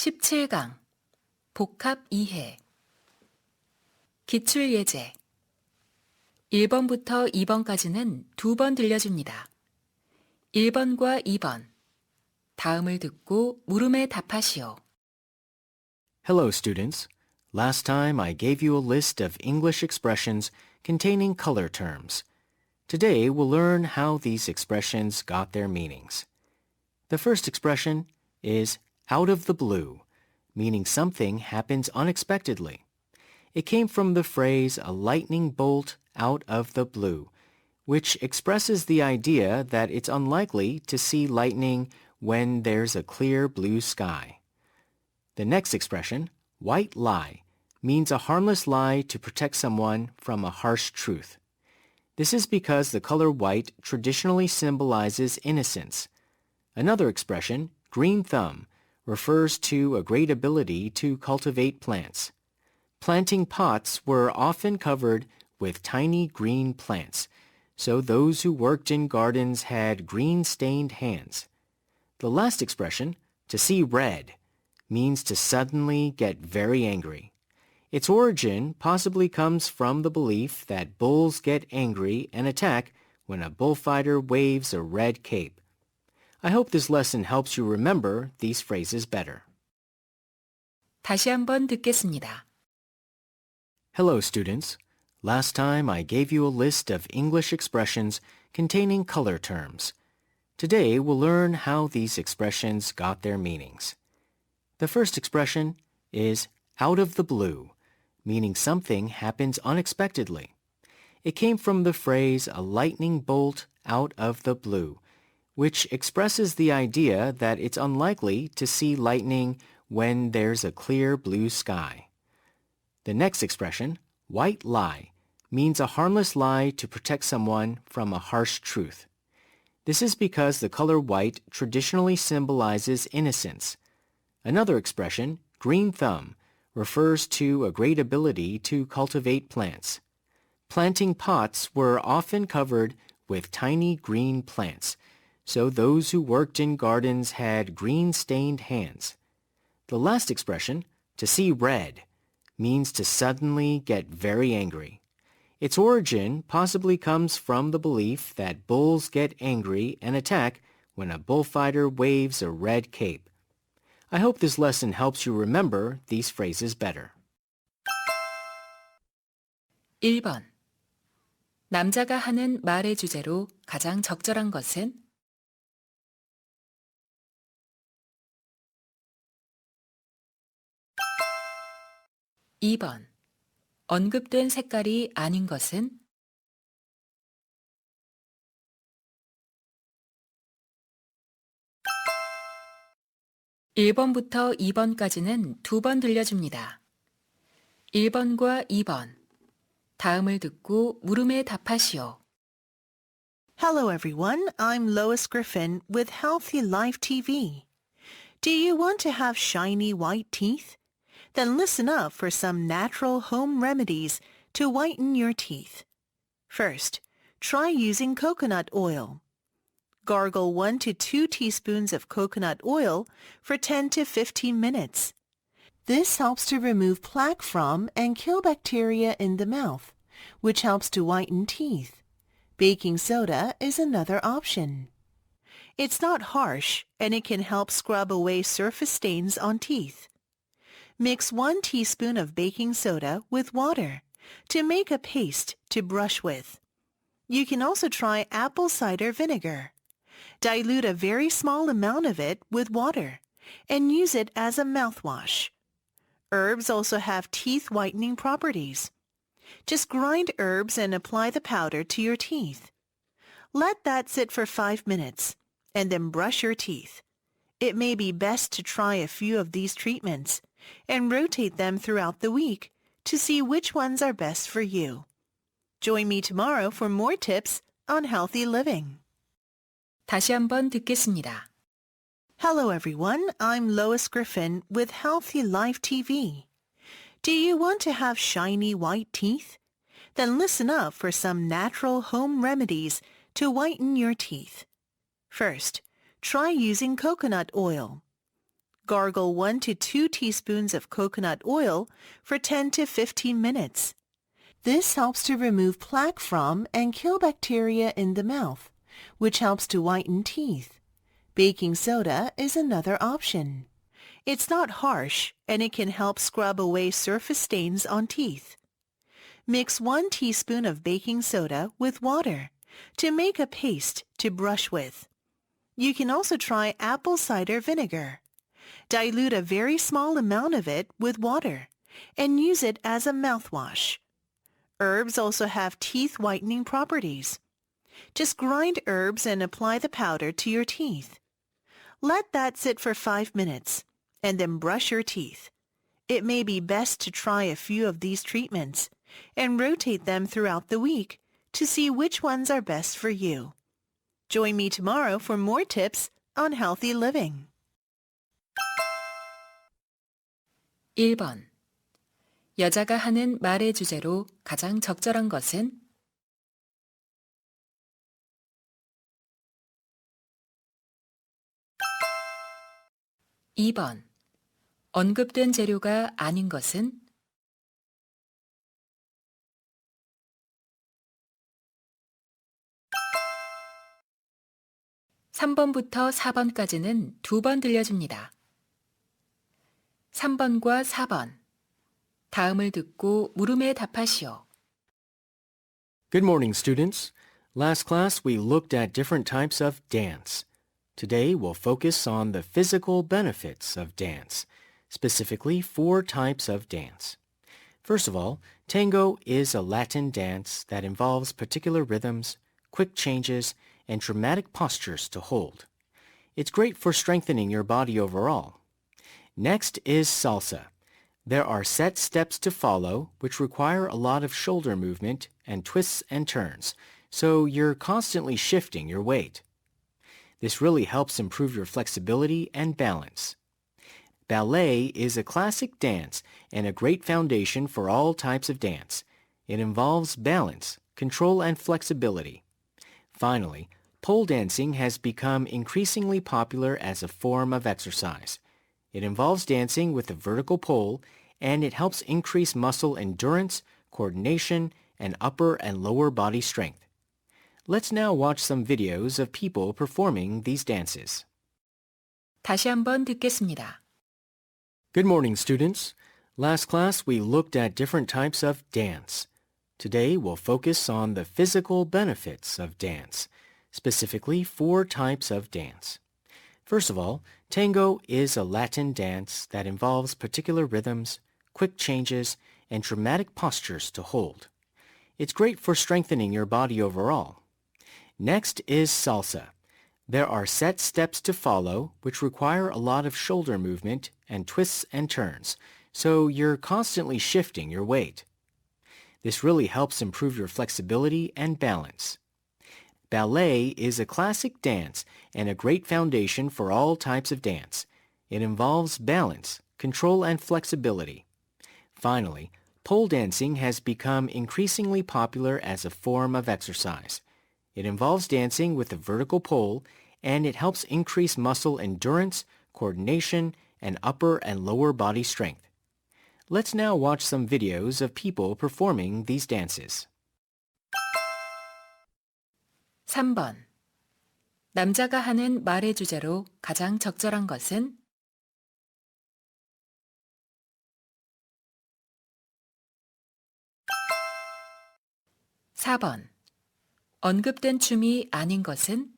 17강 복합 이해 기출 예제 1번부터 2번까지는 두 번 들려줍니다. 1번과 2번 다음을 듣고 물음에 답하시오. Hello, students. Last time I gave you a list of English expressions containing color terms. Today we'll learn how these expressions got their meanings. The first expression is out of the blue, meaning something happens unexpectedly. It came from the phrase a lightning bolt out of the blue, which expresses the idea that it's unlikely to see lightning when there's a clear blue sky. The next expression, white lie, means a harmless lie to protect someone from a harsh truth. This is because the color white traditionally symbolizes innocence. Another expression, green thumb, refers to a great ability to cultivate plants. Planting pots were often covered with tiny green plants, so those who worked in gardens had green-stained hands. The last expression, to see red, means to suddenly get very angry. Its origin possibly comes from the belief that bulls get angry and attack when a bullfighter waves a red cape. I hope this lesson helps you remember these phrases better. 다시 한번 듣겠습니다. Hello, students. Last time I gave you a list of English expressions containing color terms. Today we'll learn how these expressions got their meanings. The first expression is out of the blue, meaning something happens unexpectedly. It came from the phrase a lightning bolt out of the blue, which expresses the idea that it's unlikely to see lightning when there's a clear blue sky. The next expression, white lie, means a harmless lie to protect someone from a harsh truth. This is because the color white traditionally symbolizes innocence. Another expression, green thumb, refers to a great ability to cultivate plants. Planting pots were often covered with tiny green plants, so those who worked in gardens had green-stained hands. The last expression, to see red, means to suddenly get very angry. Its origin possibly comes from the belief that bulls get angry and attack when a bullfighter waves a red cape. I hope this lesson helps you remember these phrases better. 1번 남자가 하는 말의 주제로 가장 적절한 것은 2번 언급된 색깔이 아닌 것은 1번부터 2번까지는 두 번 들려줍니다. 1번과 2번 다음을 듣고 물음에 답하시오. Hello, everyone. I'm Lois Griffin with Healthy Life TV. Do you want to have shiny white teeth? Then listen up for some natural home remedies to whiten your teeth. First, try using coconut oil. Gargle 1 to 2 teaspoons of coconut oil for 10 to 15 minutes. This helps to remove plaque from and kill bacteria in the mouth, which helps to whiten teeth. Baking soda is another option. It's not harsh and it can help scrub away surface stains on teeth. Mix one teaspoon of baking soda with water to make a paste to brush with. You can also try apple cider vinegar. Dilute a very small amount of it with water and use it as a mouthwash. Herbs also have teeth whitening properties. Just grind herbs and apply the powder to your teeth. Let that sit for five minutes and then brush your teeth. It may be best to try a few of these treatments and rotate them throughout the week to see which ones are best for you. Join me tomorrow for more tips on healthy living. 다시 한번 듣겠습니다. Hello, everyone. I'm Lois Griffin with Healthy Life TV. Do you want to have shiny white teeth? Then listen up for some natural home remedies to whiten your teeth. First, try using coconut oil. Gargle 1 to 2 teaspoons of coconut oil for 10 to 15 minutes. This helps to remove plaque from and kill bacteria in the mouth, which helps to whiten teeth. Baking soda is another option. It's not harsh and it can help scrub away surface stains on teeth. Mix 1 teaspoon of baking soda with water to make a paste to brush with. You can also try apple cider vinegar. Dilute a very small amount of it with water and use it as a mouthwash. Herbs also have teeth whitening properties. Just grind herbs and apply the powder to your teeth. Let that sit for 5 minutes and then brush your teeth. It may be best to try a few of these treatments and rotate them throughout the week to see which ones are best for you. Join me tomorrow for more tips on healthy living. 1번. 여자가 하는 말의 주제로 가장 적절한 것은 2번. 언급된 재료가 아닌 것은 3번부터 4번까지는 두 번 들려줍니다. 3번과 4번. 다음을 듣고 물음에 답하시오. Good morning, students. Last class, we looked at different types of dance. Today, we'll focus on the physical benefits of dance, specifically four types of dance. First of all, tango is a Latin dance that involves particular rhythms, quick changes, and dramatic postures to hold. It's great for strengthening your body overall. Next is salsa. There are set steps to follow which require a lot of shoulder movement and twists and turns, so you're constantly shifting your weight. This really helps improve your flexibility and balance. Ballet is a classic dance and a great foundation for all types of dance. It involves balance, control, and flexibility. Finally, pole dancing has become increasingly popular as a form of exercise. It involves dancing with a vertical pole and it helps increase muscle endurance, coordination, and upper and lower body strength. Let's now watch some videos of people performing these dances. 다시 한번 듣겠습니다. Good morning, students. Last class, we looked at different types of dance. Today, we'll focus on the physical benefits of dance, specifically four types of dance. First of all, tango is a Latin dance that involves particular rhythms, quick changes, and dramatic postures to hold. It's great for strengthening your body overall. Next is salsa. There are set steps to follow which require a lot of shoulder movement and twists and turns, so you're constantly shifting your weight. This really helps improve your flexibility and balance. Ballet is a classic dance and a great foundation for all types of dance. It involves balance, control, and flexibility. Finally, pole dancing has become increasingly popular as a form of exercise. It involves dancing with a vertical pole and it helps increase muscle endurance, coordination, and upper and lower body strength. Let's now watch some videos of people performing these dances. 3번. 남자가 하는 말의 주제로 가장 적절한 것은 4번. 언급된 춤이 아닌 것은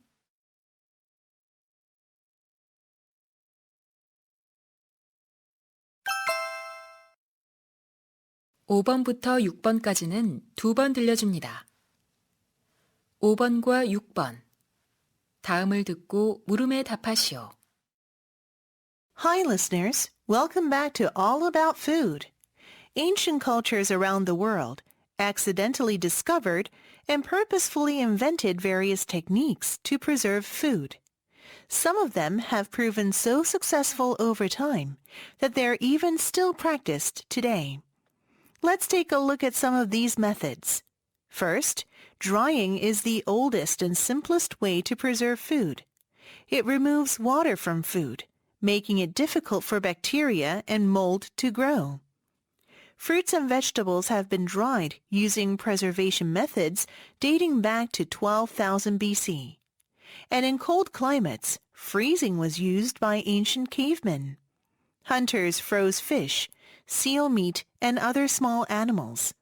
5번부터 6번까지는 두 번 들려줍니다. 5번과 6번. 다음을 듣고 물음에 답하시오. Hi, listeners. Welcome back to All About Food. Ancient cultures around the world accidentally discovered and purposefully invented various techniques to preserve food. Some of them have proven so successful over time that they're even still practiced today. Let's take a look at some of these methods. First, drying is the oldest and simplest way to preserve food. It removes water from food, making it difficult for bacteria and mold to grow. Fruits and vegetables have been dried using preservation methods dating back to 12,000 BC. And in cold climates, freezing was used by ancient cavemen. Hunters froze fish, seal meat, and other small animals.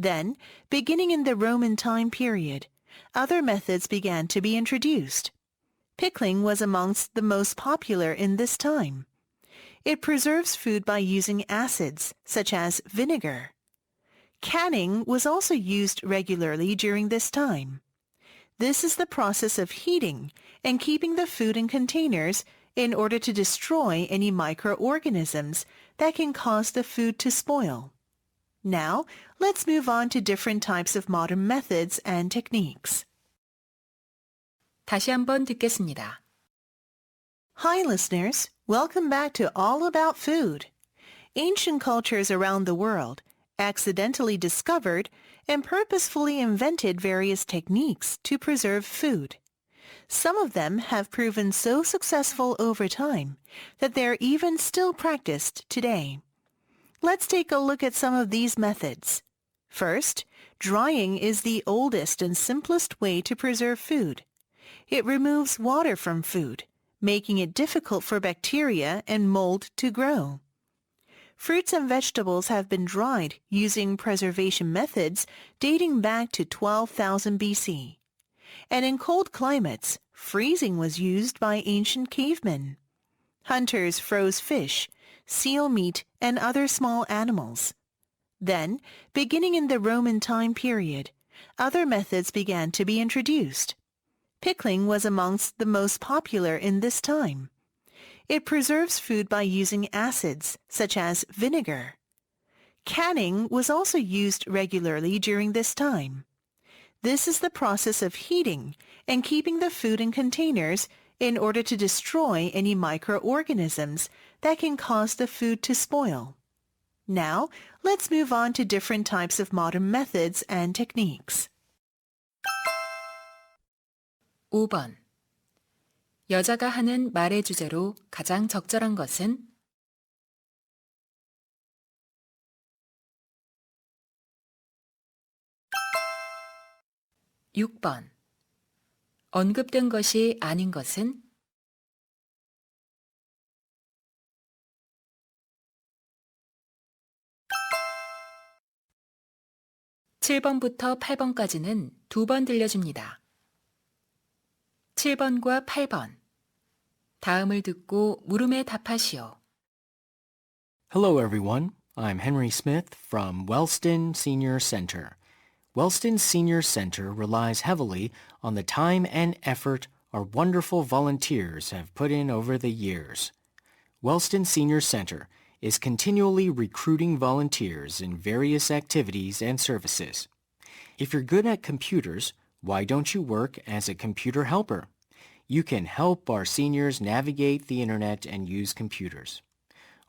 Then, beginning in the Roman time period, other methods began to be introduced. Pickling was amongst the most popular in this time. It preserves food by using acids, such as vinegar. Canning was also used regularly during this time. This is the process of heating and keeping the food in containers in order to destroy any microorganisms that can cause the food to spoil. Now, let's move on to different types of modern methods and techniques. 다시 한번 듣겠습니다. Hi, listeners. Welcome back to All About Food. Ancient cultures around the world accidentally discovered and purposefully invented various techniques to preserve food. Some of them have proven so successful over time that they're even still practiced today. Let's take a look at some of these methods. First, drying is the oldest and simplest way to preserve food. It removes water from food, making it difficult for bacteria and mold to grow. Fruits and vegetables have been dried using preservation methods dating back to 12,000 BC. And in cold climates, freezing was used by ancient cavemen. Hunters froze fish, seal meat, and other small animals. Then, beginning in the Roman time period, other methods began to be introduced. Pickling was amongst the most popular in this time. It preserves food by using acids, such as vinegar. Canning was also used regularly during this time. This is the process of heating and keeping the food in containers in order to destroy any microorganisms that can cause the food to spoil. Now, let's move on to different types of modern methods and techniques. 5번. 여자가 하는 말의 주제로 가장 적절한 것은 6번. 언급된 것이 아닌 것은 7번부터 8번까지는 두 번 들려줍니다. 7번과 8번. 다음을 듣고 물음에 답하시오. Hello, everyone. I'm Henry Smith from Wellston Senior Center. Wellston Senior Center relies heavily on the time and effort our wonderful volunteers have put in over the years. Wellston Senior Center is continually recruiting volunteers in various activities and services. If you're good at computers, why don't you work as a computer helper? You can help our seniors navigate the internet and use computers.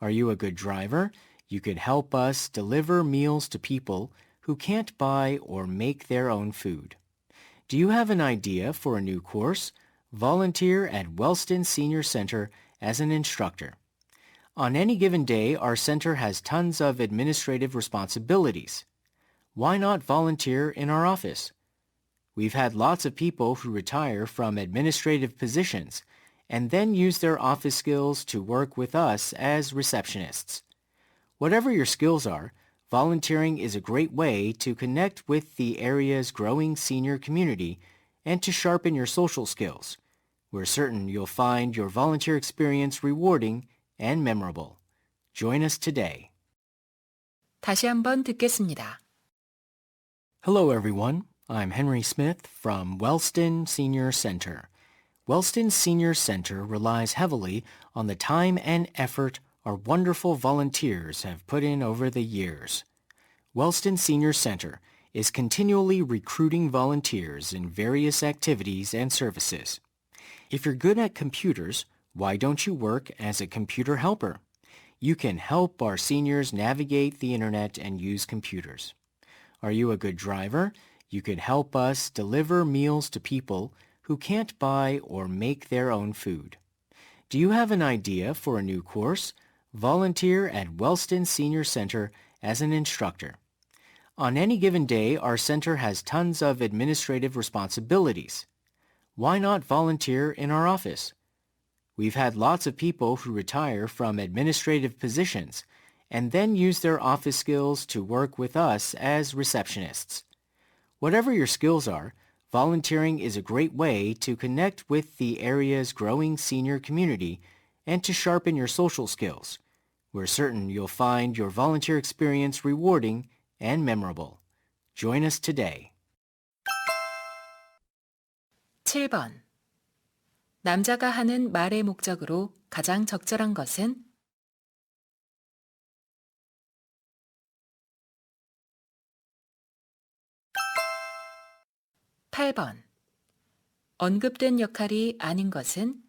Are you a good driver? You could help us deliver meals to people who can't buy or make their own food. Do you have an idea for a new course? Volunteer at Wellston Senior Center as an instructor. On any given day, our center has tons of administrative responsibilities. Why not volunteer in our office? We've had lots of people who retire from administrative positions and then use their office skills to work with us as receptionists. Whatever your skills are, volunteering is a great way to connect with the area's growing senior community and to sharpen your social skills. We're certain you'll find your volunteer experience rewarding and memorable. Join us today. 다시 한번 듣겠습니다. Hello, everyone. I'm Henry Smith from Wellston Senior Center. Wellston Senior Center relies heavily on the time and effort our wonderful volunteers have put in over the years. Wellston Senior Center is continually recruiting volunteers in various activities and services. If you're good at computers, why don't you work as a computer helper? You can help our seniors navigate the internet and use computers. Are you a good driver? You could help us deliver meals to people who can't buy or make their own food. Do you have an idea for a new course? Volunteer at Wellston Senior Center as an instructor. On any given day, our center has tons of administrative responsibilities. Why not volunteer in our office? We've had lots of people who retire from administrative positions and then use their office skills to work with us as receptionists. Whatever your skills are, volunteering is a great way to connect with the area's growing senior community and to sharpen your social skills. We're certain you'll find your volunteer experience rewarding and memorable. Join us today. 7번. 남자가 하는 말의 목적으로 가장 적절한 것은 8번. 언급된 역할이 아닌 것은